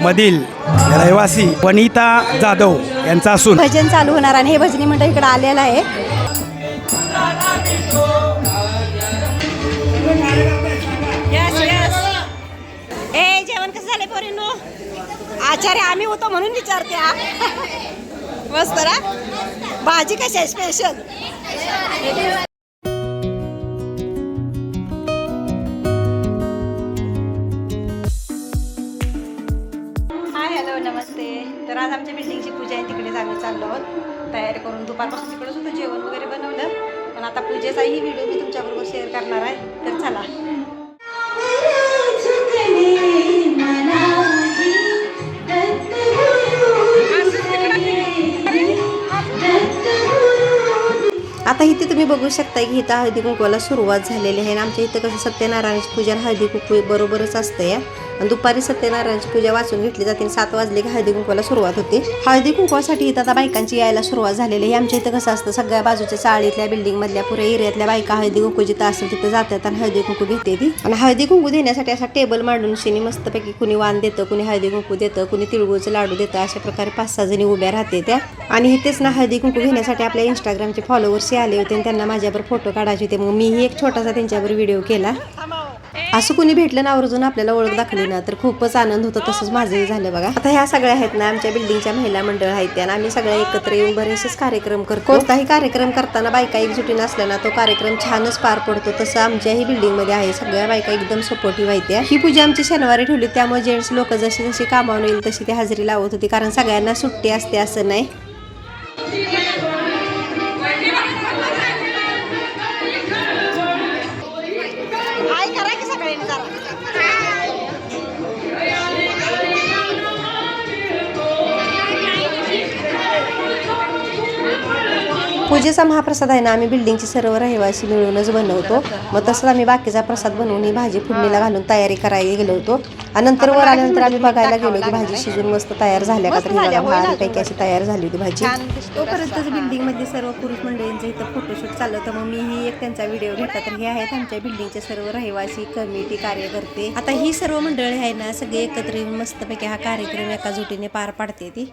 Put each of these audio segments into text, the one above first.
मधील रहिवासी वनिता जाधव यांचा असून भजन चालू होणार आणि हे भजनी मंडळ इकडे आलेलं आहे. ए जेवण कसं झालं पोरीनो? आचार्य आम्ही होतो म्हणून विचारते मस्त ना? भाजी कशी आहे स्पेशल आहे चाललो आहोत. तयारी करून दुपारपासून तिकडेच होतं जेवण वगैरे बनवलं. पण आता पूजेचाही व्हिडिओ मी तुमच्याबरोबर शेअर करणार आहे. तर चला. आता इथे तुम्ही बघू शकता की इथं हळदी कुंकवाला सुरुवात झालेली आहे. आणि आमच्या इथं कसं सत्यनारायणाची पूजा हळदी कुंकू बरोबरच असतं या आणि दुपारी सत्यनारायणची पूजा वाचून घेतली जाते आणि सात वाजले की हळदी कुंकवाला सुरुवात होते. हळदी कुंकवासाठी इथं आता बायकांची यायला सुरुवात झालेली आहे. आमच्या इथं कसं असतं सगळ्या बाजूच्या चाळीतल्या बिल्डिंग मधल्या पुऱ्या एरियातल्या बायका हळदी कुंकू जिथं असेल तिथं जातात आणि हळदी कुंकू घेते ती. आणि हळदी कुंकू देण्यासाठी असा टेबल मांडून शिनी मस्तपैकी कुणी वाण देतं कुणी हळदी कुंकू देतं कुणी तिळगुळचं लाडू देतं अशा प्रकारे पाच सहा जणी उभ्या राहते त्या. आणि इथेच ना हळदी कुंकू घेण्यासाठी आपल्या इंस्टाग्रामचे फॉलोअर्स आले होते आणि त्यांना माझ्यावर फोटो काढायचे होते. मग मीही एक छोटासा त्यांच्यावर व्हिडिओ केला. असं कुणी भेटलं ना आवर्जून आपल्याला ओळख दाखवली ना तर खूपच आनंद होतो तसंच माझंही झालं बघा. आता ह्या सगळ्या आहेत ना आमच्या बिल्डिंगच्या महिला मंडळ आहेत त्या आणि आम्ही सगळ्या एकत्र येऊन बरेचसेच कार्यक्रम करतो. कोणताही कार्यक्रम करताना बायका एकजुटीनं असल्या ना तो कार्यक्रम छानच पार पडतो. तसं आमच्याही बिल्डिंगमध्ये आहे सगळ्या बायका एकदम सपोर्टिव्ह आहेत त्या. ही पूजा आमची शनिवारी ठेवली त्यामुळे जेंट्स लोक जशी जशी कामावून येईल तशी ती हजेरी लावत होती कारण सगळ्यांना सुट्टी असते असं नाही. पूजेचा महाप्रसाद आहे ना आम्ही बिल्डिंगचे सर्व रहिवासी मिळूनच बनवतो. मग तसंच आम्ही बाकीचा प्रसाद बनवून ही भाजी फोडणीला घालून तयारी करायला गेलो होतो. आणि नंतर वर आल्यानंतर आम्ही बघायला गेलो की भाजी शिजून मस्त तयार झाल्या का तर. अशी तयार झाली होती भाजी. तोपर्यंतच बिल्डिंग मधली सर्व पुरुष मंडळींचं इथं फोटोशूट चाललं होतं. मग मीही एक त्यांचा व्हिडिओ घेतला. तर हे आहेत आमच्या बिल्डिंगचे सर्व रहिवासी कमिटी कार्यकर्ते. आता ही सर्व मंडळी आहे ना सगळे एकत्र येऊन मस्तपैकी हा कार्यक्रम एका जुटीने पार पाडते ती.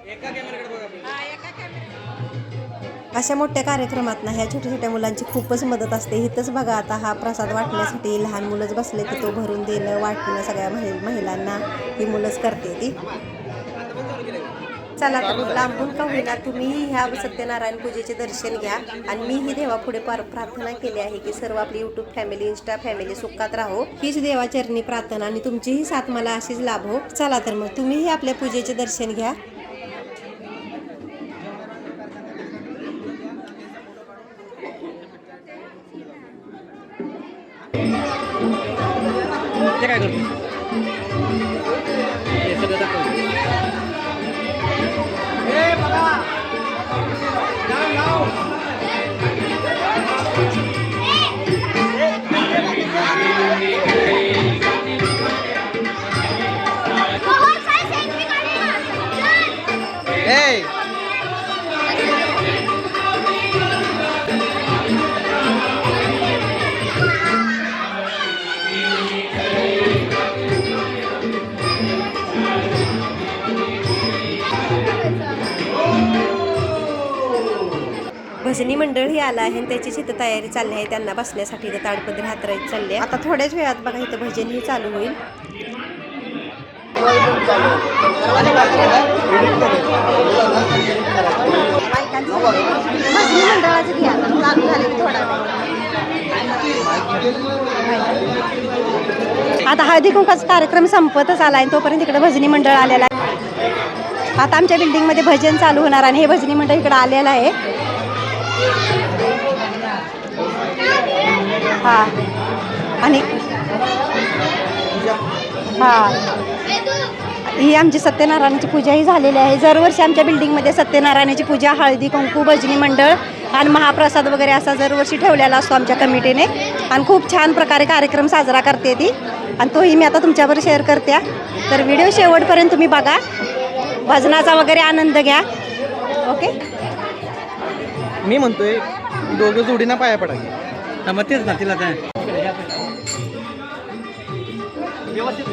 अशा मोठ्या कार्यक्रमात ना ह्या छोट्या छोट्या मुलांची खूपच मदत असते. इथंच बघा आता हा प्रसाद वाटण्यासाठी लहान मुलंच बसले की तो भरून देणं वाटणं सगळ्या महि- महिलांना ही मुलंच करते ती. चला तर लांबून का होईना तुम्ही ह्या सत्यनारायण पूजेचे दर्शन घ्या. आणि मी ही देवापुढे पार प्रार्थना केली आहे की सर्व आपली युट्यूब फॅमिली इंस्टा फॅमिली सुखात राहो. हीच देवाचरणी प्रार्थना आणि तुमचीही साथ मला अशीच लाभ. हो चला तर मग तुम्हीही आपल्या पूजेचे दर्शन घ्या. ते काय करतो हे भजनी मंडळ ही आला आहे आणि त्याची इथं तयारी चालली आहे त्यांना बसण्यासाठी इथं ताडपत्री हातरायची चालली आहे. आता थोड्याच वेळात बघा इथं भजनही चालू होईल. भजनी मंडळाचं घ्या चालू झाले थोडा आता हळदी कुंकाचा कार्यक्रम संपतच आला आहे तोपर्यंत इकडे भजनी मंडळ आलेला आहे. आता आमच्या बिल्डिंगमध्ये भजन चालू होणार आणि हे भजनी मंडळ इकडे आलेलं आहे. हां. आणि हां. ही आमची सत्यनारायणाची पूजाही झालेली आहे. दरवर्षी आमच्या बिल्डिंगमध्ये सत्यनारायणाची पूजा हळदी कुंकू भजनी मंडळ आणि महाप्रसाद वगैरे असा दरवर्षी ठेवलेला असतो आमच्या कमिटीने. आणि खूप छान प्रकारे कार्यक्रम साजरा करते ती. आणि तोही मी आता तुमच्यावर शेअर करते. तर व्हिडिओ शेवटपर्यंत तुम्ही बघा. भजनाचा वगैरे आनंद घ्या. ओके? मी म्हणतोय दोघं जोडीना पाया पडा हा मग तेच ना तिला काय? व्यवस्थित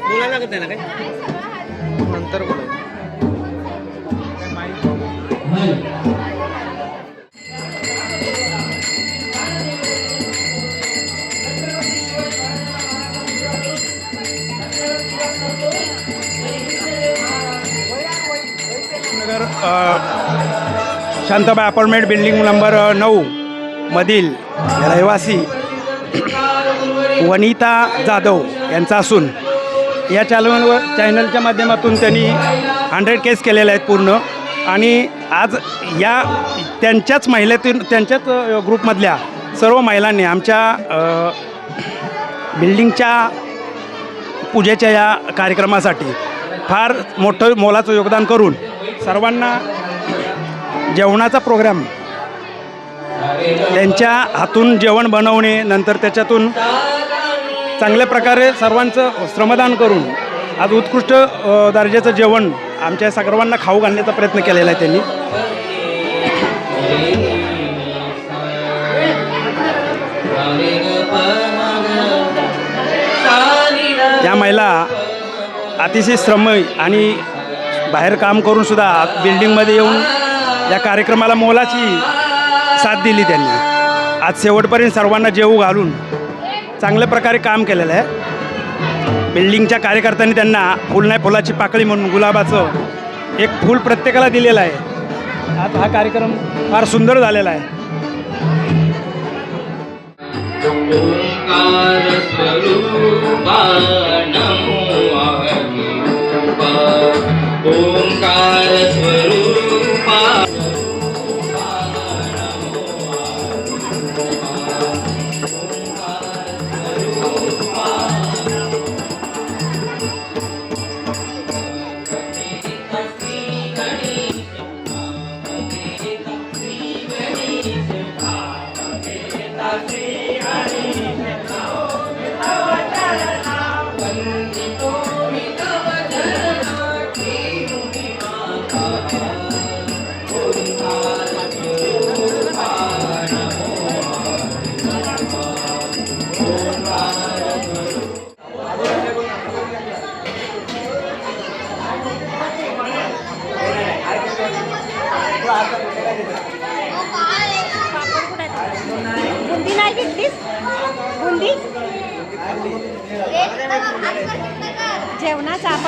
मुलाला लागत नाही ना काय शांताबाई अपार्टमेंट बिल्डिंग नंबर नऊ मधील रहिवासी वनिता जाधव यांचा असून या चॅनलवर चॅनलच्या माध्यमातून त्यांनी हंड्रेड केस केलेले आहेत पूर्ण. आणि आज या त्यांच्याच महिलेतून त्यांच्याच ग्रुपमधल्या सर्व महिलांनी आमच्या बिल्डिंगच्या पूजेच्या या कार्यक्रमासाठी फार मोठं मोलाचं योगदान करून सर्वांना जेवणाचा प्रोग्राम. त्यांच्या हातून जेवण बनवणे नंतर त्याच्यातून चांगल्या प्रकारे सर्वांचं श्रमदान करून आज उत्कृष्ट दर्जाचं जेवण आमच्या सर्वांना खाऊ घालण्याचा प्रयत्न केलेला आहे त्यांनी. या महिला अतिशय श्रमय आणि बाहेर काम करून सुद्धा बिल्डिंगमध्ये येऊन या कार्यक्रमाला मोलाची साथ दिली त्यांनी. आज शेवटपर्यंत सर्वांना जेवू घालून चांगल्या प्रकारे काम केलेलं आहे. बिल्डिंगच्या कार्यकर्त्यांनी त्यांना फुल नाही फुलाची पाकळी म्हणून गुलाबाचं एक फूल प्रत्येकाला दिलेलं आहे. आज हा कार्यक्रम फार सुंदर झालेला आहे. ओंकार स्वरूपा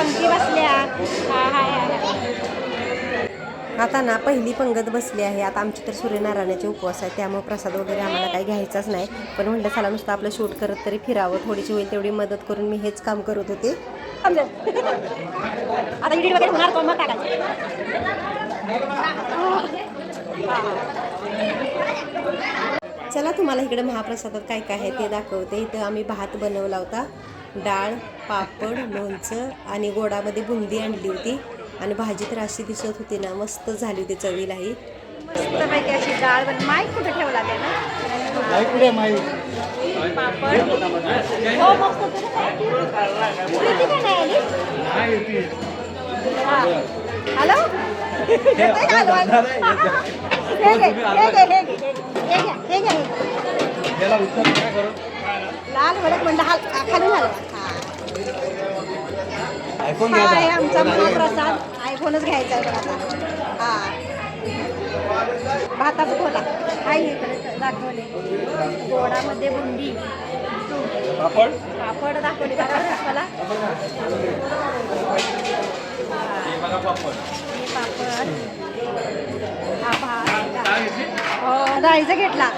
पंक्ती बसल्या. आता ना पहिली पंगत बसली आहे. आता आमची तर सूर्यनारायणाचे उपवास आहे त्यामुळे प्रसाद वगैरे आम्हाला काही घ्यायचाच नाही. पण म्हटलं चला नुसतं आपलं शूट करत तरी फिरावं. थोडीशी होईल तेवढी मदत करून मी हेच काम करत होते. आता इडीड वगैरे होणार तो मग टाकायचं चला तुम्हाला इकडे महाप्रसादात काय काय आहे ते दाखवते. इथं आम्ही भात बनवला होता. डाळ पापड लोणचं आणि गोडामध्ये बुंदी आणली होती. आणि भाजी तर अशी दिसत होती ना मस्त झाली होती चवीलाही. मस्तपैकी अशी डाळ बन माईक कुठे ठेवला ते ना? पापड. हो मस्त हा. हॅलो? हे घे, हे घे, हे घे, हे घ्या, हे घ्या, हे घ्या. लाल भडक म्हणजे हाल खाली झालं. आयफोन हा आहे आमचा महाप्रसाद. आयफोनच घ्यायचा आहे आता हा. भाताचा खोला. आहे इकडे दाखवले. गोडामध्ये बुंदी. पापड? पापड दाखवले. मला. पापड. हा भात. हो डाळीचा घेतला.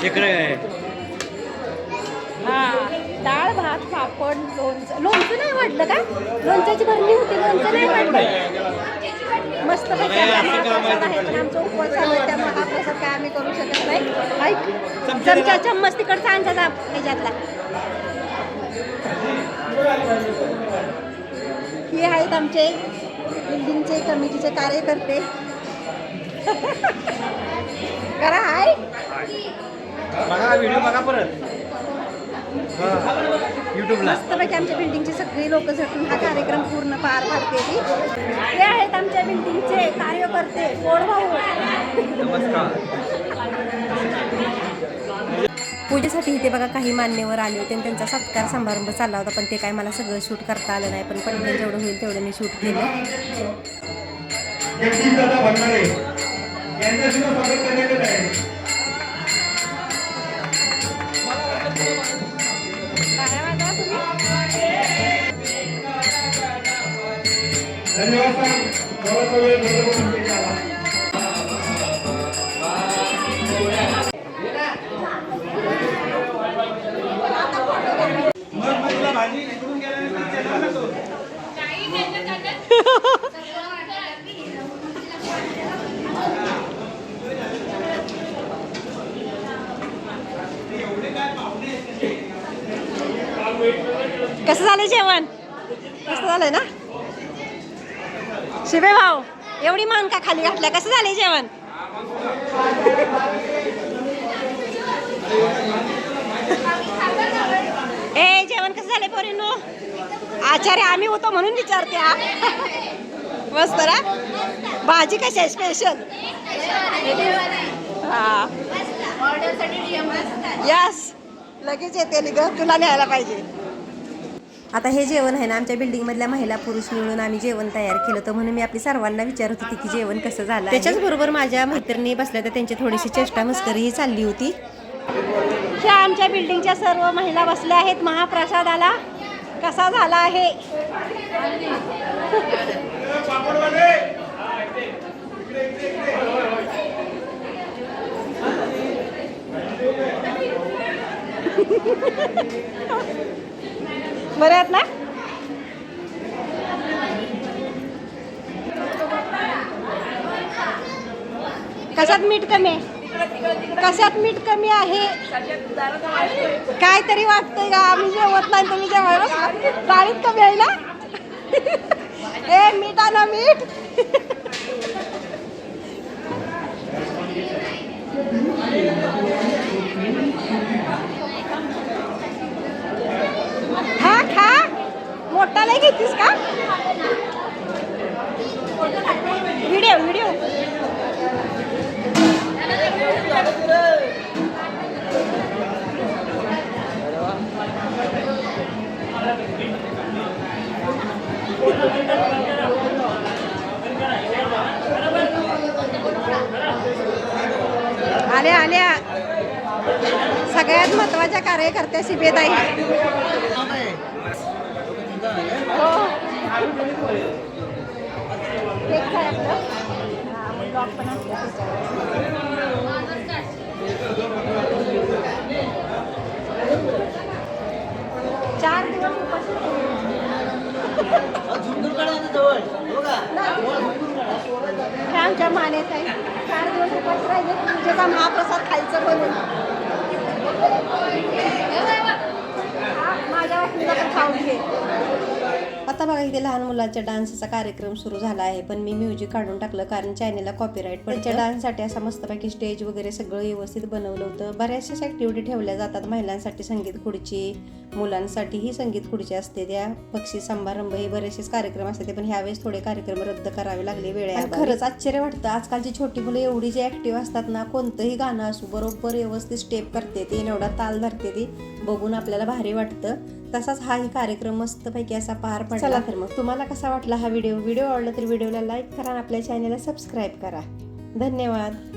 शेकडे हा डाळ भात पापड लोणचं. लोणचं नाही वाटलं का? लोणच्याची भरणी होती लोणचं नाही वाटलं? मस्त पैकी आहे पण आमचा उपवास चालू आहे त्यामुळे हा प्रसाद काय आम्ही करू शकत नाही. ऐक चमचा चम्मच तिकडचा आणचा ह्याच्यातला. हे आहेत आमचे बिल्डिंगचे कमिटीचे कार्यकर्ते. करा हाय. बघा व्हिडिओ बघा परत. युट्यूबला मस्तपैकी आमच्या बिल्डिंगची सगळी लोक झटून हा कार्यक्रम पूर्ण पार पाडते ती. ते आहेत आमच्या बिल्डिंगचे कार्यकर्ते कोण भाऊ? नमस्कार. पूजेसाठी इथे बघा काही मान्यवर आले होते आणि त्यांचा सत्कार समारंभ चालला होता पण ते काय मला सगळं शूट करता आलं नाही पण पटकन जेवढं होईल तेवढं मी शूट केलं. यांचं सुद्धा स्वागत करण्यात येत आहे. धन्यवाद भाजी इकडून गेल्यानंतर कसं झालं जेवण? कसं झालंय ना? शिवे भाऊ एवढी मान का खाली घातल्या कसं झालंय जेवण? ए जेवण कसं झालंय पोरीनो? आचार्य आम्ही होतो म्हणून विचारते हा मस्त ना? भाजी कशी आहे स्पेशल हा. यस लगेच येते ग तुला न्यायला पाहिजे. आता हे जेवण आहे ना आमच्या बिल्डिंगमधल्या महिला पुरुष मिळून आम्ही जेवण तयार केलं होतं म्हणून मी आपली सर्वांना विचारत होती की जेवण कसं झालं त्याच्याच बरोबर माझ्या मैत्रिणी बसल्या तर त्यांची थोडीशी चेष्टा मस्करीही चालली होती. ह्या आमच्या बिल्डिंगच्या सर्व महिला बसल्या आहेत महाप्रसादाला. कसा झाला आहे? बरे आहेत ना? कशात मीठ कमी आहे? कशात मीठ कमी आहे? काय तरी वाटतंय का? आम्ही जेवत नाही तुम्ही जेवायला बसला. डाळीत कमी आहे ना? ए मीठ आणा मीठ. मोठा नाही घेतीस का? Video video. आल्या आल्या. सगळ्यात महत्त्वाच्या कार्यकर्त्या शिबेत आहे केक काय आपलं? हा, मग dog पण असतं त्याच्यावर. चार दिवस उपाशी हे आमच्या मानेत आहे चार दिवस उपास राहिले. पूजेचा महाप्रसाद खायचं म्हणून? माझ्या वाटणीला पण खाऊन घे. आता बघा इथे लहान मुलांच्या डान्सचा कार्यक्रम सुरू झाला आहे. पण मी म्युझिक काढून टाकलं कारण चॅनेलला कॉपीराईट पण त्या डान्ससाठी असा मस्तपैकी स्टेज वगैरे सगळं व्यवस्थित बनवलं होतं. बऱ्याचशाच ऍक्टिव्हिटी ठेवल्या जातात. महिलांसाठी संगीत खुर्ची मुलांसाठीही संगीत खुर्ची असते. त्या बक्षीस समारंभ हे बरेचसेच कार्यक्रम असते पण ह्यावेळेस थोडे कार्यक्रम रद्द करावे लागले वेळेला खरंच आश्चर्य वाटतं. आजकालची छोटी मुलं एवढी जे ऍक्टिव्ह असतात ना कोणतंही गाणं असू बरोबर व्यवस्थित स्टेप करते ती एवढा ताल धरते ती. बघून आपल्याला भारी वाटतं. तसाच हाही कार्यक्रम मस्तपैकी असा पार पडला. तर मग तुम्हाला कसा वाटला हा व्हिडिओ? व्हिडिओ आवडला तर व्हिडिओला लाईक करा आणि आपल्या चॅनलला सबस्क्राईब करा. धन्यवाद.